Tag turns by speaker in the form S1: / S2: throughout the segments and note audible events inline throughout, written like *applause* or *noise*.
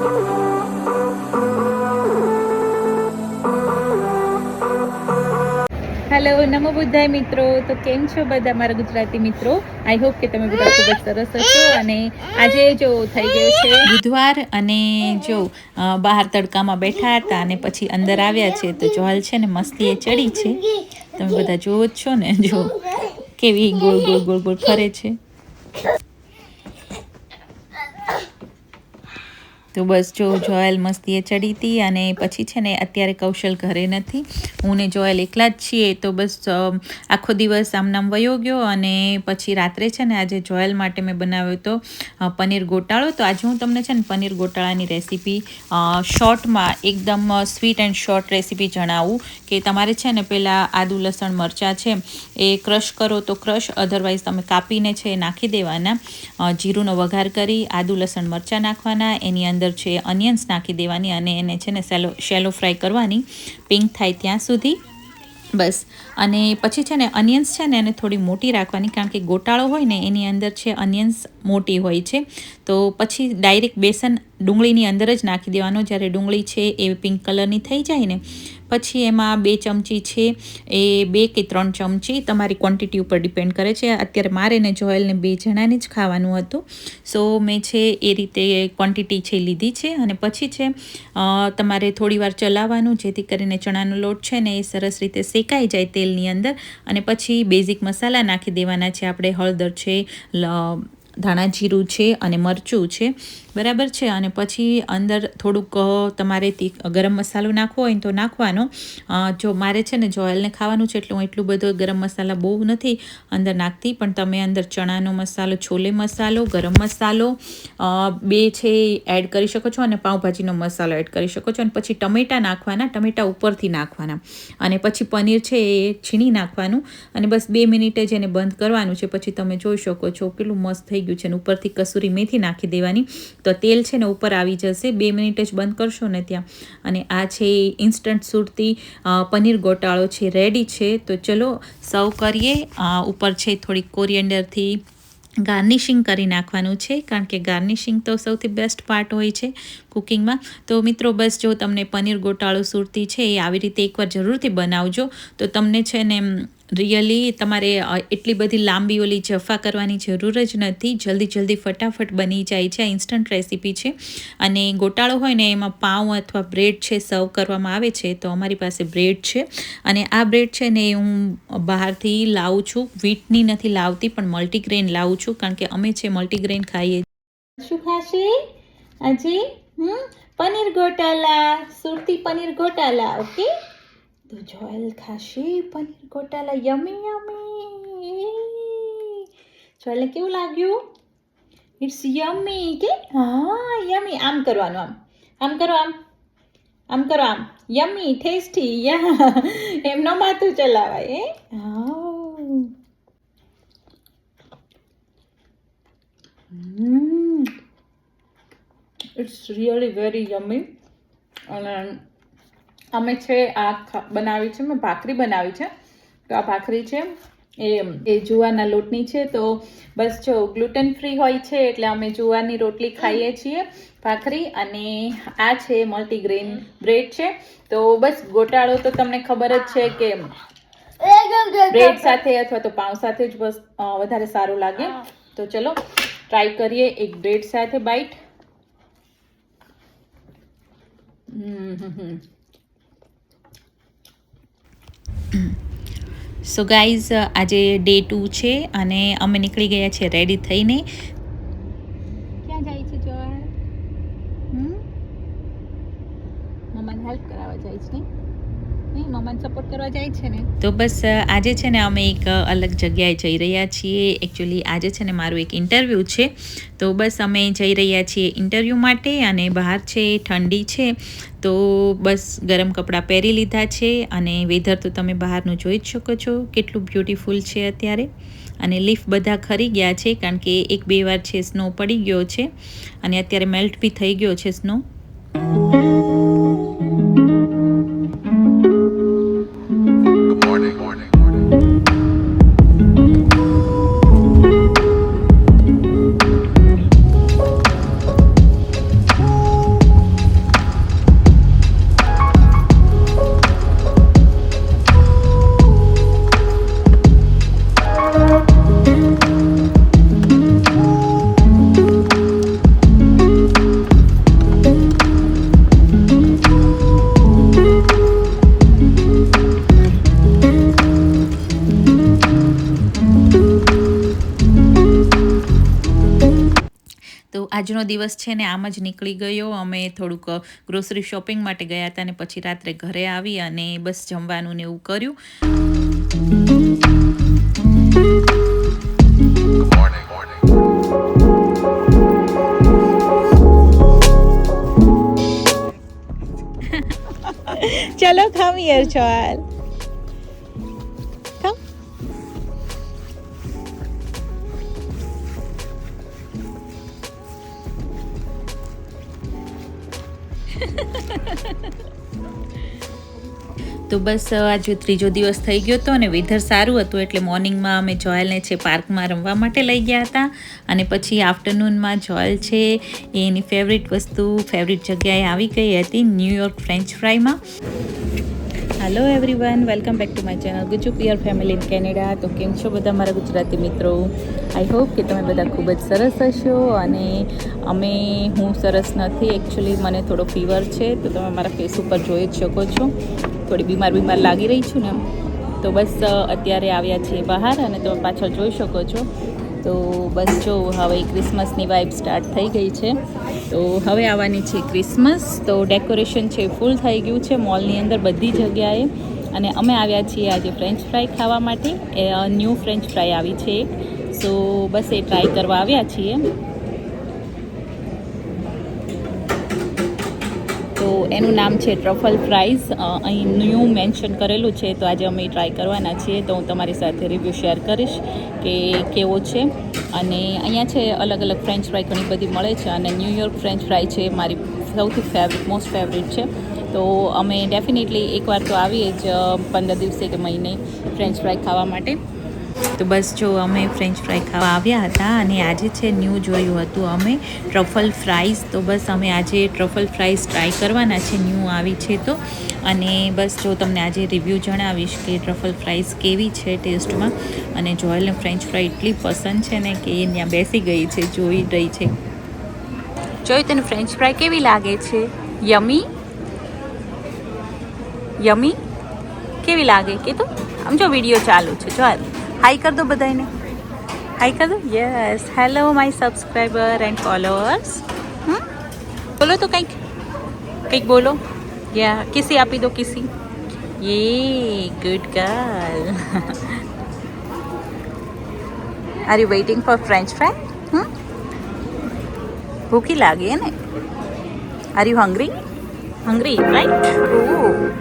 S1: Hello નમો બુદ્ધાય મિત્રો. તો કેમ છો બધા મારા ગુજરાતી મિત્રો? આઈ હોપ કે તમે બધા ખૂબ જ સરસ હશો અને આજે જો થઈ ગયો છે બુધવાર અને જો બહાર તડકામાં બેઠા હતા અને પછી અંદર આવ્યા છે તો જોહલ છે ને મસ્તીએ ચડી છે. તમે બધા જોવો જ છો ને, જો, કેવી ગોળ ગોળ ગોળ ગોળ ફરે છે. તો બસ જો જોયલ મસ્તીએ ચડી હતી અને પછી છે ને અત્યારે કૌશલ ઘરે નથી. હું ને જોયલ એકલા જ છીએ તો બસ આખો દિવસ આમનામ વયો ગયો અને પછી રાત્રે છે ને આજે જોયલ માટે મેં બનાવ્યો હતો પનીર ગોટાળો. તો આજે હું તમને છે ને પનીર ગોટાળાની રેસીપી શોર્ટમાં એકદમ સ્વીટ એન્ડ શોર્ટ રેસીપી જણાવું કે તમારે છે ને પહેલાં આદુ, લસણ, મરચાં છે એ ક્રશ કરો તો ક્રશ, અધરવાઇઝ તમે કાપીને છે એ નાખી દેવાના. જીરુંનો વઘાર કરી, આદુ, લસણ, મરચાં નાખવાના, એની અંદર છે, અનિયન્સ નાખી દેવાની અને એને છે ને સેલો, શેલો ફ્રાય કરવાની. પિંક થાય ત્યાં સુધી. બસ. અને પછી છે ને અનિયન્સ છે ને એને થોડી મોટી રાખવાની, કારણ કે ગોટાળો હોય ને એની અંદર છે અનિયન્સ મોટી હોય છે. તો પછી ડાયરેક્ટ બેસન ડુંગળીની અંદર જ નાખી દેવાનો. જ્યારે ડુંગળી છે એ પિંક કલરની થઈ જાય ને, પછી એમાં બે ચમચી છે એ બે કે ત્રણ ચમચી તમારી ક્વોન્ટિટી ઉપર ડિપેન્ડ કરે છે. અત્યારે મારે ને જોયેલને બે જણાને જ ખાવાનું હતું. સો મેં છે એ રીતે ક્વોન્ટિટી છે લીધી છે. અને પછી છે તમારે થોડી વાર ચલાવવાનું, જેથી કરીને ચણાનો લોટ છે ને એ સરસ રીતે શેકાઈ જાય તેલની અંદર. અને પછી બેઝિક મસાલા નાખી દેવાના છે. આપણે હળદર છે ધાણા જીરું છે અને મરચું છે. બરાબર છે? અને પછી અંદર થોડુંક તમારે ગરમ મસાલો નાખવો હોય તો નાખવાનો. જો મારે છે ને જોયલને ખાવાનું છે એટલે હું એટલું બધું ગરમ મસાલા બહુ નથી અંદર નાખતી. પણ તમે અંદર ચણાનો મસાલો, છોલે મસાલો, ગરમ મસાલો બે છે એડ કરી શકો છો અને પાઉંભાજીનો મસાલો એડ કરી શકો છો. અને પછી ટમેટાં નાખવાના, ટમેટાં ઉપરથી નાખવાના. અને પછી પનીર છે એ છીણી નાખવાનું. અને બસ બે મિનિટે જ એને બંધ કરવાનું છે. પછી તમે જોઈ શકો છો, કેટલું મસ્ત થઈ ગયું છે. અને ઉપરથી કસૂરી મેથી નાખી દેવાની. તો તેલ છે ને ઉપર આવી જશે. બે મિનિટ જ બંધ કરશો ને ત્યાં. અને આ છે ઇન્સ્ટન્ટ સુરતી પનીર ગોટાળો છે રેડી છે. તો ચલો સર્વ કરીએ. ઉપર છે થોડીક કોરિયન્ડરથી ગાર્નિશિંગ કરી નાખવાનું છે, કારણ કે ગાર્નિશિંગ તો સૌથી બેસ્ટ પાર્ટ હોય છે કુકિંગમાં તો મિત્રો, બસ જો તમને પનીર ગોટાળો સુરતી છે, એ આવી રીતે એકવાર જરૂરથી બનાવજો. તો તમને છે ને રિયલી તમારે એટલી બધી લાંબી ઓલી જફા કરવાની જરૂર જ નથી. જલ્દી જલ્દી ફટાફટ બની જાય છે, આ ઇન્સ્ટન્ટ રેસીપી છે. અને ગોટાળો હોય ને, એમાં પાઉં અથવા બ્રેડ છે સર્વ કરવામાં આવે છે, તો અમારી પાસે બ્રેડ છે. અને આ બ્રેડ છે ને, હું બહારથી લાવું છું. વીટની નથી લાવતી, પણ મલ્ટીગ્રેન લાવું છું, કારણ કે અમે છે મલ્ટીગ્રેન ખાઈએ શું ખાશે? આજે? હમ? પનીર ગોટાલા. સુરતી પનીર ગોટાલા ઓકે તો જોયલ ખાશે પનીર ગોટાલા. યમી યમી. જોયલને કેવું લાગ્યું? ઇટ્સ યમી કે? હા યમી આમ કરવાનું આમ. આમ કરો આમ. આમ કરો આમ. યમી ટેસ્ટી યા એમનો માથું ચલાવાય એ હા. ઇટ્સ રિયલી વેરી યમી અને અમે છે આ બનાવી છે, મેં ભાખરી બનાવી છે. તો આ ભાખરી છે, એ એ જુવાના લોટની છે. તો બસ જો ગ્લુટન ફ્રી હોય છે, એટલે અમે જુવારની રોટલી ખાઈએ છીએ, ભાખરી અને આ છે મલ્ટીગ્રેન બ્રેડ છે. તો બસ ગોટાળો તો તમને ખબર જ છે કે બ્રેડ સાથે અથવા તો પાઉં સાથે જ બસ વધારે સારું લાગે. તો ચલો ટ્રાય કરીએ એક બ્રેડ સાથે બાઈટ. સો ગાઈઝ આજે ડે ટુ છે અને અમે નીકળી ગયા છે રેડી થઈને ક્યાં જાય છે જોર હમ મમ્માને હેલ્પ કરાવવા જાય છે નહીં મમ્માને સપોર્ટ કરવા જાય છે ને તો બસ આજે છે ને અમે એક અલગ જગ્યાએ જઈ રહ્યા છીએ. એકચ્યુઅલી આજે છે ને મારું એક ઇન્ટરવ્યૂ છે. તો બસ, અમે જઈ રહ્યા છીએ ઇન્ટરવ્યૂ માટે અને બહાર છે, ઠંડી છે. તો બસ, ગરમ કપડાં પહેરી લીધા છે અને વેધર તો તમે બહારનું જોઈ જ શકો છો. કેટલું બ્યુટીફુલ છે અત્યારે. અને લીફ બધા ખરી ગયા છે કારણ કે એક બે વાર છે સ્નો પડી ગયો છે. અને અત્યારે મેલ્ટ બી થઈ ગયો છે સ્નો આજનો દિવસ છે ને આમ જ નીકળી ગયો અમે થોડુંક ગ્રોસરી શોપિંગ માટે ગયા હતા ને પછી રાત્રે ઘરે આવી અને બસ જમવાનું ને એવું કર્યું. *laughs* ચલો કમ યર છો કમ તો બસ આજે ત્રીજો દિવસ થઈ ગયો હતો અને વેધર સારું હતું એટલે મોર્નિંગમાં અમે જોયલને છે પાર્કમાં રમવા માટે લઈ ગયા હતા. અને પછી આફ્ટરનૂનમાં જોયલ છે એની ફેવરિટ વસ્તુ ફેવરિટ જગ્યાએ આવી ગઈ હતી New York French ફ્રાઈમાં hello everyone welcome back to my channel Gujju પિયર ફેમિલી ઇન કેનેડા તો કેમ છો બધા મારા ગુજરાતી મિત્રો? આઈ હોપ કે તમે બધા ખૂબ જ સરસ હશો અને અમે, હું સરસ નથી એકચ્યુઅલી મને થોડો ફીવર છે, તો તમે મારા ફેસ ઉપર જોઈ જ શકો છો. થોડી બીમાર બીમાર લાગી રહી છું ને તો બસ અત્યારે આવ્યા છીએ બહાર અને તમે પાછળ જોઈ શકો છો. તો બસ જો, હવે ક્રિસમસની વાઇબ સ્ટાર્ટ થઈ ગઈ છે. તો હવે આવવાની છે ક્રિસમસ. તો ડેકોરેશન છે ફૂલ થઈ ગયું છે મોલની અંદર બધી જગ્યાએ. અને અમે આવ્યા છીએ આજે ફ્રેન્ચ ફ્રાય ખાવા માટે. એ ન્યૂ ફ્રેન્ચ ફ્રાય આવી છે એક. સો બસ એ ટ્રાય કરવા આવ્યા છીએ. તો એનું નામ છે ટ્રફલ ફ્રાઈઝ અહીં ન્યૂ મેન્શન કરેલું છે, તો આજે અમે ટ્રાય કરવાના છીએ. તો હું તમારી સાથે રિવ્યૂ શેર કરીશ કે કેવો છે. અને અહીંયા છે અલગ અલગ ફ્રેન્ચ ફ્રાય ઘણી બધી મળે છે અને ન્યૂયોર્ક ફ્રેન્ચ ફ્રાય છે મારી સૌથી ફેવરિટ મોસ્ટ ફેવરિટ છે. તો અમે ડેફિનેટલી એકવાર તો આવીએ જ પંદર દિવસે કે મહિને ફ્રેન્ચ ફ્રાય ખાવા માટે. તો બસ જો અમે ફ્રેન્ચ ફ્રાય ખાવા આવ્યા હતા અને આજે છે ન્યૂ જોયું હતું અમે ટ્રફલ ફ્રાઈઝ. તો બસ અમે આજે ટ્રફલ ફ્રાઈઝ ટ્રાય કરવાના છે, ન્યૂ આવી છે તો. અને બસ જો તમને આજે રિવ્યૂ જણાવીશ કે ટ્રફલ ફ્રાઈઝ કેવી છે ટેસ્ટમાં. અને જોયેલને ફ્રેન્ચ ફ્રાય એટલી પસંદ છે ને કે એ ત્યાં બેસી ગઈ છે, જોઈ રહી છે. જોઈ તને ફ્રેન્ચ ફ્રાય કેવી લાગે છે? યમી? યમી? કેવી લાગે? કે તું આમ જો વીડિયો ચાલુ છે જો હાઈ કર દો બધાને હાઈ કર દો yes hello my subscriber and followers બોલો તો કંઈક કંઈક બોલો યા કિસી આપી દો કિસી યે good girl are you waiting for French fry ભૂખી લાગી હે ને are you hungry hungry right Yay,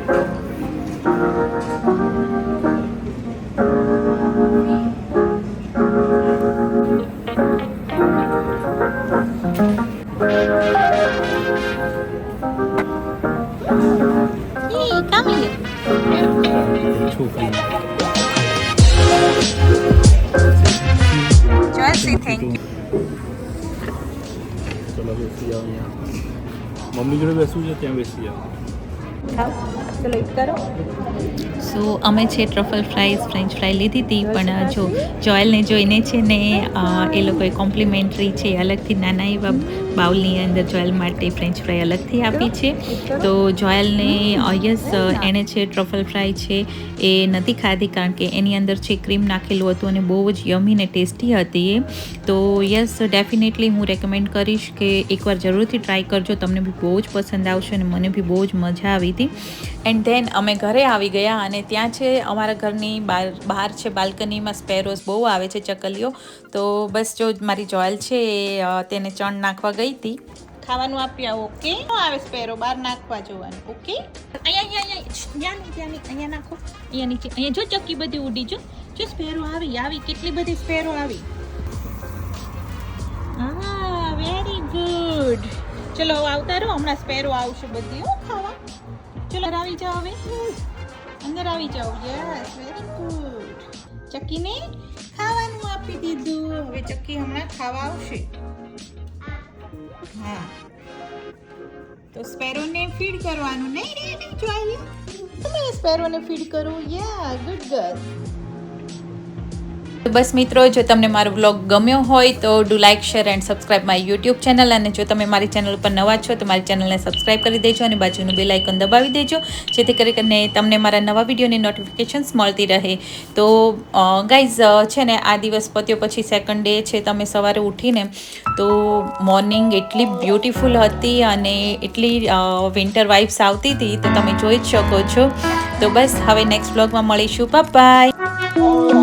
S2: ચલો બેસી જાઓ અહીંયા. મમ્મી જોડે બેસવું છે ત્યાં બેસી જાઓ.
S1: સો અમે છે ટ્રફલ ફ્રાઈઝ ફ્રેન્ચ ફ્રાઈ લીધી હતી પણ જો જોયલને જોઈને છે ને એ લોકોએ કોમ્પ્લિમેન્ટરી છે અલગથી નાના એવા બાઉલની અંદર જોયલ માટે ફ્રેન્ચ ફ્રાય અલગથી આપી છે. તો જોયલને યસ એણે છે ટ્રફલ ફ્રાય છે. એ નથી ખાધી કારણ કે એની અંદર છે ક્રીમ નાખેલું હતું અને બહુ જ યમી ને ટેસ્ટી હતી એ. તો યસ ડેફિનેટલી હું રેકમેન્ડ કરીશ કે એકવાર જરૂરથી ટ્રાય કરજો. તમને બી બહુ જ પસંદ આવશે અને મને બી બહુ જ મજા આવી હતી. એન્ડ ધેન અમે ઘરે આવી ગયા અને ત્યાં છે અમારા ઘરની બહાર બહાર છે બાલ્કનીમાં સ્પેરોસ બહુ આવે છે ચકલીઓ. તો બસ જો મારી જોયલ છે એ તેને ચણ નાખવા ગઈ. હતી ખાવાનું આપ્યા ઓકે? આવે સ્પેરો બહાર નાખવા જોવાનું ઓકે? અહીંયા અહીંયા અહીંયા અહીંયા નાખો. અહીંયા નીચે અહીંયા જો ચક્કી બધી ઉડી જો. જો સ્પેરો આવી આવી કેટલી બધી સ્પેરો આવી. હા વેરી ગુડ ચલો હવે આવતા રહો હમણાં સ્પેરો આવશે બધી હો ખાવા. ચલો આવી જાઓ હવે. અંદર આવી જાઓ. યસ વેરી ગુડ ચક્કીને ખાવાનું આપી દીધું. હવે ચક્કી હમણાં ખાવા આવશે. હા. તો સ્પેરોને ફીડ કરવાનું. નહીં રે નહીં જોઈએ તમે સ્પેરોને ફીડ કરો? યા ગુડ ગર્લ બસ મિત્રો, જો તમને મારો બ્લોગ ગમ્યો હોય તો do like share and subscribe my YouTube channel અને જો તમે મારી ચેનલ ઉપર નવા છો તો મારી ચેનલને સબસ્ક્રાઇબ કરી દેજો અને બાજુનું બેલ આઇકન દબાવી દેજો, જેથી કરીને તમને મારા નવા વિડીયોની નોટિફિકેશન્સ મળતી રહે. તો ગાઈઝ છે ને, આ દિવસ પત્યો પછી સેકન્ડ ડે છે, તમે સવારે ઉઠીને તો મોર્નિંગ એટલી બ્યુટિફુલ હતી અને એટલી વિન્ટર વાઇબ્સ આવતી હતી, તો તમે જોઈ જ શકો છો. તો બસ, હવે નેક્સ્ટ બ્લોગમાં મળીશું. બાય